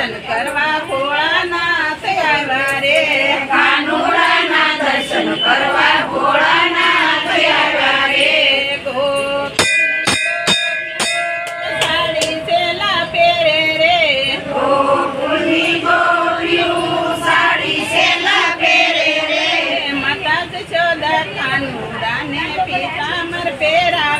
દર્શન કરવા ભોળાના આવ્યા રે. કાનુડાના દર્શન કરવા ભોળાના આવ્યા રે. માતા ચૌદા કાનુડા પેરા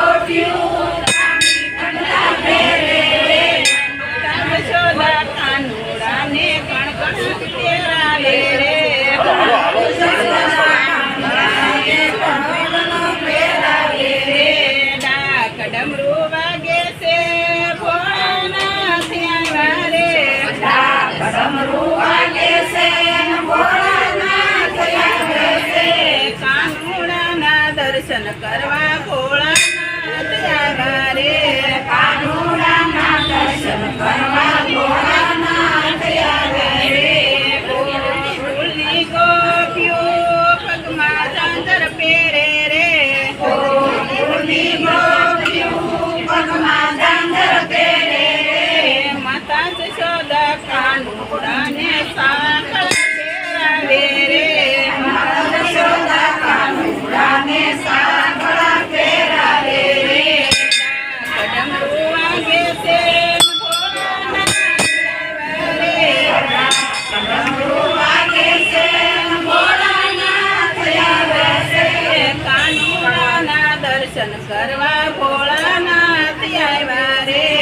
करवा દર્શન કરવા ભોળાનાથ આવ્યા રે.